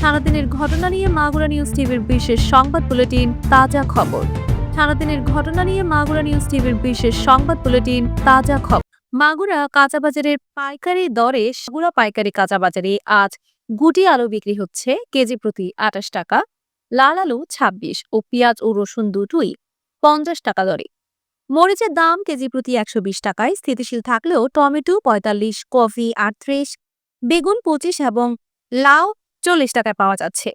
সারাদিনের ঘটনা নিয়ে মাগুরা নিউজ টিভির বিশেষ সংবাদ বুলেটিন, তাজা খবর। সারাদিনের ঘটনা নিয়ে মাগুরা নিউজ টিভির বিশেষ সংবাদ বুলেটিন, তাজা খবর। মাগুরা কাঁচা বাজারের পাইকারি দরে সাগুরা পাইকারি কাঁচা বাজারে আজ গুটি আলু বিক্রি হচ্ছে কেজি প্রতি আঠাশ টাকা, লাল আলু ছাব্বিশ ও পেঁয়াজ ও রসুন দুটোই পঞ্চাশ টাকা দরে। মরিচের দাম কেজি প্রতি একশো বিশ টাকায় স্থিতিশীল থাকলেও টমেটো পঁয়তাল্লিশ, কফি আটত্রিশ, বেগুন পঁচিশ এবং লাউ চল্লিশ টাকায় পাওয়া যাচ্ছে।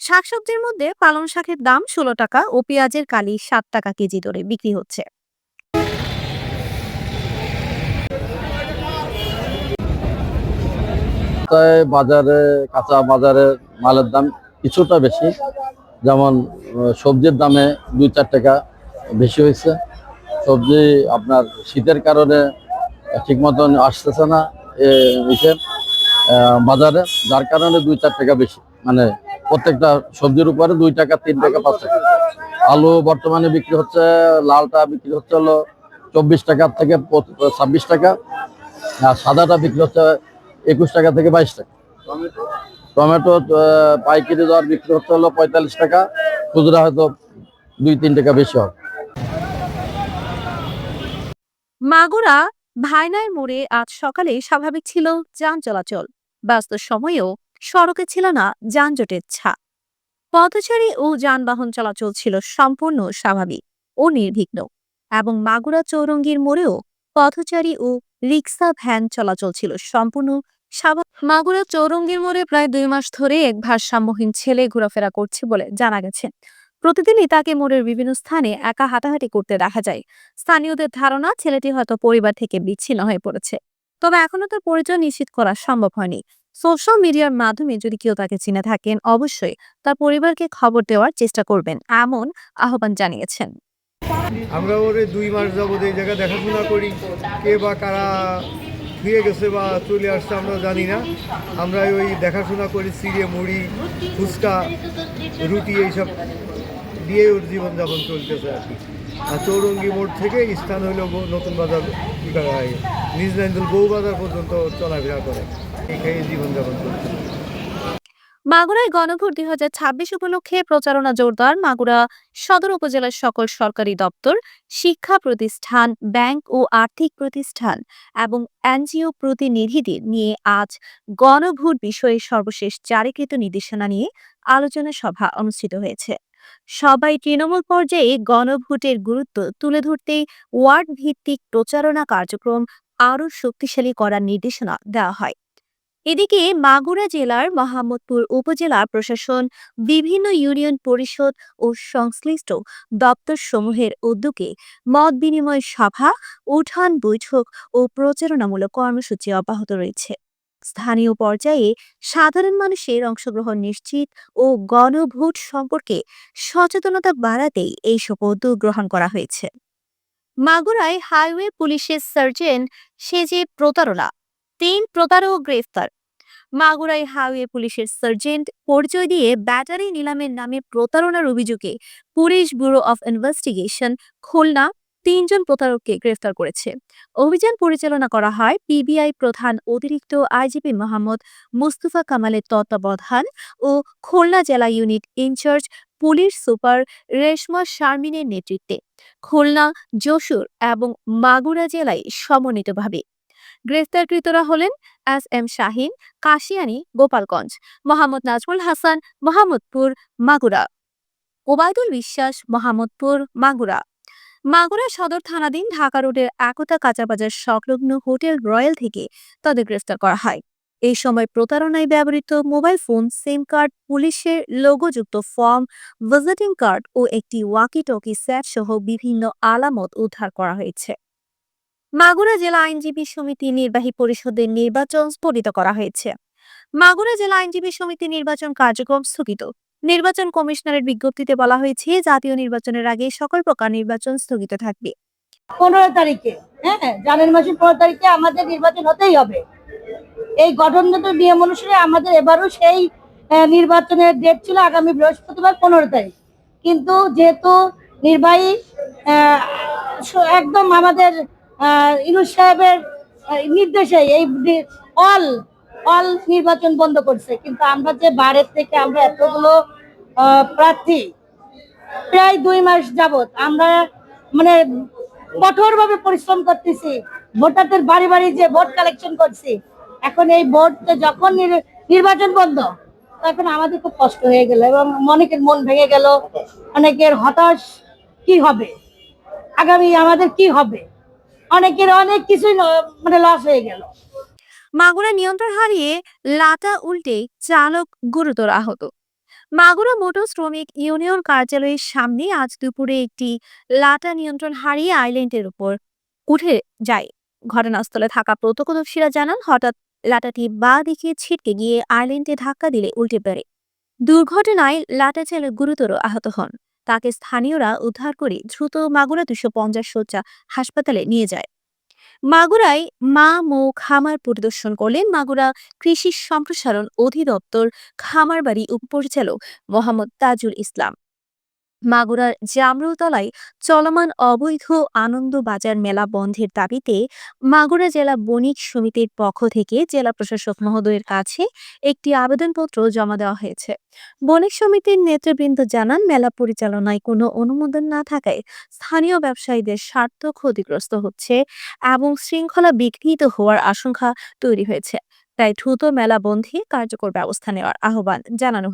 শাকসবজির মধ্যে পালং শাকের দাম ষোলো টাকা ও পেঁয়াজের কালি সাত টাকা কেজি দরে বিক্রি হচ্ছে। বাজারে কাঁচা বাজারে মালের দাম কিছুটা বেশি। যেমন সবজির দামে দুই চার টাকা বেশি হয়েছে। সবজি আপনার শীতের কারণে ঠিক মতন আসতেছে না এ, ইসে, আহ, বাজারে, যার কারণে দুই চার টাকা বেশি। মানে প্রত্যেকটা সবজির উপরে দুই টাকা, তিন টাকা, পাঁচ টাকা। আলু বর্তমানে বিক্রি হচ্ছে, লালটা বিক্রি হচ্ছে হলো চব্বিশ টাকা থেকে ছাব্বিশ টাকা, আর সাদাটা বিক্রি হচ্ছে একুশ টাকা থেকে বাইশ টাকা। টমেটো পাইকারি দর বিক্রি হচ্ছে হলো পঁয়তাল্লিশ টাকা, খুচরা হয়তো দুই, তিন টাকা বেশি হবে। মাগুরা ভাইনার মোড়ে আজ সকালে স্বাভাবিক ছিল যান চলাচল। ব্যস্ত সময়েও সড়কে ছিল না যানজটের ছা পথচারী ও যানবাহন চলাচল ছিল সম্পূর্ণ স্বাভাবিক ও নির্বিঘ্ন এবং মাগুরা চৌরঙ্গীর মোড়েও পথচারী ও রিক্সা ভ্যান চলাচল ছিল সম্পূর্ণ মাগুরা চৌরঙ্গীর মোড়ে প্রায় দুই মাস ধরে এক ভারসাম্যহীন ছেলে ঘোরাফেরা করছে বলে জানা গেছে। প্রতিদিনই তাকে মোড়ের বিভিন্ন স্থানে একা হাঁটাহাঁটি করতে দেখা যায়। স্থানীয়দের ধারণা, ছেলেটি হয়তো পরিবার থেকে বিচ্ছিন্ন হয়ে পড়েছে। তবে এখনও তার পরিচয় নিশ্চিত করা সম্ভব হয়নি। সোশ্যাল মিডিয়ার মাধ্যমে যদি কেউ তাকে চিনে থাকেন, অবশ্যই তার পরিবারকে খবর দেওয়ার চেষ্টা করবেন, এমন আহ্বান জানিয়েছেন। আমরা ওরে দুই মাস যাবত এই জায়গা দেখাশোনা করি, কে বা কারা ফিরে গেছে বা চলে আসছে আমরা জানি না। আমরা ওই দেখাশোনা করি, সিঁড়ে, মুড়ি, ফুচকা, রুটি, এইসব দিয়ে ওর জীবনযাপন চলতেছে আর কি। চৌরঙ্গি মোড় থেকে স্থান হইল নতুন বাজার করা হয় নিজ নাইন্দুল বউ বাজার পর্যন্ত চলাফেরা করে। এই খেয়ে জীবনযাপন চলছে মাগুরায় গণভোট দুই হাজার ছাব্বিশ উপলক্ষে প্রচারণা জোরদার মাগুরা সদর উপজেলার সকল সরকারি দপ্তর, শিক্ষা প্রতিষ্ঠান, ব্যাংক ও আর্থিক প্রতিষ্ঠান এবং এনজিও প্রতিনিধিদের নিয়ে আজ গণভোট বিষয়ে সর্বশেষ জারিকৃত নির্দেশনা নিয়ে আলোচনা সভা অনুষ্ঠিত হয়েছে। সবাই তৃণমূল পর্যায়ে গণভোটের গুরুত্ব তুলে ধরতে ওয়ার্ড ভিত্তিক প্রচারণা কার্যক্রম আরও শক্তিশালী করার নির্দেশনা দেওয়া হয়। এদিকে মাগুরা জেলার মোহাম্মদপুর উপজেলা প্রশাসন, বিভিন্ন ইউনিয়ন পরিষদ ও সংশ্লিষ্ট দপ্তর সমূহের উদ্যোগে মত বিনিময় সভা, উঠান বৈঠক ও প্রচারণামূলক কর্মসূচি অব্যাহত রয়েছে। স্থানীয় পর্যায়ে সাধারণ মানুষের অংশগ্রহণ নিশ্চিত ও গণভোট সম্পর্কে সচেতনতা বাড়াতেই এইসব উদ্যোগ গ্রহণ করা হয়েছে। মাগুরায় হাইওয়ে পুলিশের সার্জেন্ট সেজে প্রতারণা, তিন প্রতারক গ্রেফতার। মাগুরাই হাইওয়ে পুলিশের সার্জেন্ট পরিচয় দিয়ে ব্যাটারি নিলামের নামে প্রতারণার অভিযোগে police bureau of investigation Khulna তিনজন প্রতারককে গ্রেফতার করেছে। অভিযান পরিচালনা করা হয় পিবিআই প্রধান অতিরিক্ত আইজিপি মোহাম্মদ মুস্তফা কামালের তত্ত্বাবধান ও খুলনা জেলা unit in-charge police super Reshma শারমিনের নেতৃত্বে। খুলনা, যশোর এবং মাগুরা জেলায় সমন্বিতভাবে। গ্রেফতারকৃতরা হলেন এস এম শাহিন, কাশিয়ানী, গোপালগঞ্জ, মোহাম্মদ নাজমুল হাসান, মোহাম্মদপুর, মাগুরা, ওবায়দুল বিশ্বাস, মোহাম্মদপুর, মাগুরা। মাগুরা সদর থানাধীন ঢাকা রোডের একতা কাঁচাবাজার সংলগ্ন হোটেল রয়্যাল থেকে তাদের গ্রেফতার করা হয়। এই সময় প্রতারণায় ব্যবহৃত মোবাইল ফোন, সিম কার্ড, পুলিশের লোগোযুক্ত ফর্ম, ভিজিটিং কার্ড ও একটি ওয়াকি টকি সেট সহ বিভিন্ন আলামত উদ্ধার করা হয়েছে। মাগুরা জেলা আইনজীবী সমিতি নির্বাহী পরিষদের নির্বাচন স্থগিত করা হয়েছে। মাগুরা জেলা আইনজীবী সমিতি নির্বাচন কার্যক্রম স্থগিত। নির্বাচন কমিশনারের বিজ্ঞপ্তিতে বলা হয়েছে, জাতীয় নির্বাচনের আগে সকল প্রকার নির্বাচন স্থগিত থাকবে। পনেরো তারিখে হ্যাঁ জানুয়ারি মাসের পনেরো তারিখে আমাদের নির্বাচন হতেই হবে। এই গঠনগত নিয়ম অনুসারে আমাদের এবারও সেই নির্বাচনের ডেট ছিল আগামী বৃহস্পতিবার পনেরো তারিখ। কিন্তু যেহেতু নির্বাহী একদম আমাদের ইনুস সাহেবের নির্দেশে এই অল অল নির্বাচন বন্ধ করছে, কিন্তু আমরা যে বাইরের থেকে আমরা এতগুলো প্রার্থী প্রায় দুই মাস যাবত আমরা মানে কঠোরভাবে পরিশ্রম করতেছি, ভোটারদের বাড়ি বাড়ি যে ভোট কালেকশন করছি, এখন এই ভোট যখন নির- নির্বাচন বন্ধ, তখন আমাদের খুব কষ্ট হয়ে গেল এবং অনেকের মন ভেঙে গেল, অনেকের হতাশ, কি হবে? আগামী আমাদের কি হবে? অনেকের অনেক কিছুই মানে লস হয়ে গেল। মাগুরা নিয়ন্ত্রণ হারিয়ে লাটা উল্টে চালক গুরুতর আহত। মাগুরা মোটর শ্রমিক ইউনিয়ন কার্যালয়ের সামনে আজ দুপুরে একটি লাটা নিয়ন্ত্রণ হারিয়ে আইল্যান্ডের উপর উঠে যায়। ঘটনাস্থলে থাকা প্রত্যক্ষদর্শীরা জানান, হঠাৎ লাটাটি বা দিকে ছিটকে গিয়ে আইল্যান্ডে ধাক্কা দিলে উল্টে পড়ে। দুর্ঘটনায় লাটা চালক গুরুতর আহত হন। তাকে স্থানীয়রা উদ্ধার করে দ্রুত মাগুরা দুশো পঞ্চাশ শয্যা হাসপাতালে নিয়ে যায়। মাগুরায় মা মো খামার পরিদর্শন করলেন মাগুরা কৃষি সম্প্রসারণ অধিদপ্তর খামারবাড়ি উপপরিচালক মোহাম্মদ তাজুল ইসলাম। মাগুরার জামরুতলায় চলমান অবৈধ আনন্দ বাজার মেলা বন্ধের দাবিতে মাগুরা জেলা বণিক সমিতির পক্ষ থেকে জেলা প্রশাসক মহোদয়ের কাছে একটি আবেদনপত্র জমা দেওয়া হয়েছে। বণিক সমিতির নেতৃবৃন্দ জানান, মেলা পরিচালনায় কোনো অনুমোদন না থাকায় স্থানীয় ব্যবসায়ীদের স্বার্থ ক্ষতিগ্রস্ত হচ্ছে এবং শৃঙ্খলা বিঘ্নিত হওয়ার আশঙ্কা তৈরি হয়েছে। তাই দ্রুত মেলা বন্ধে কার্যকর ব্যবস্থা নেওয়ার আহ্বান জানানো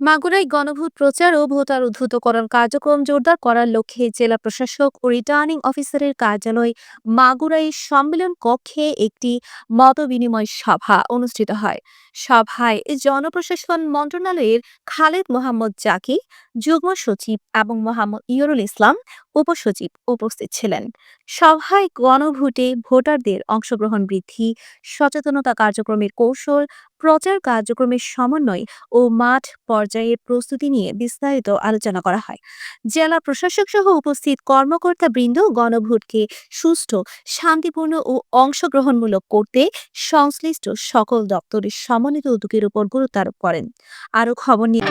মাগুরায় গণভোট প্রচার ও ভোটার উদ্ধৃতকরণ কার্যক্রম জোরদার করার লক্ষ্যে জেলা প্রশাসক ও রিটার্নিং অফিসারের কার্যালয় মাগুরাই সম্মেলন কক্ষে একটি মতবিনিময় সভা অনুষ্ঠিত হয়। সভায় জনপ্রশাসন মন্ত্রণালয়ের খালেদ মোহাম্মদ জাকি যুগ্ম সচিব এবং মোহাম্মদ ইয়রুল ইসলাম উপসচিব উপস্থিত ছিলেন। সভায় গণভোটে ভোটারদের অংশগ্রহণ বৃদ্ধি, সচেতনতা কার্যক্রমের কৌশল, প্রচার কার্যক্রমের সমন্বয় ও মাঠ পর্যায়ে প্রস্তুতি নিয়ে বিস্তারিত আলোচনা করা হয়। জেলা প্রশাসক সহ উপস্থিত কর্মকর্তা বৃন্দ গণভোটকে সুষ্ঠু, শান্তিপূর্ণ ও অংশগ্রহণমূলক করতে সংশ্লিষ্ট সকল দপ্তরের সমন্বিত উদ্যোগের উপর গুরুত্ব আরোপ করেন। আরও খবর নিয়ে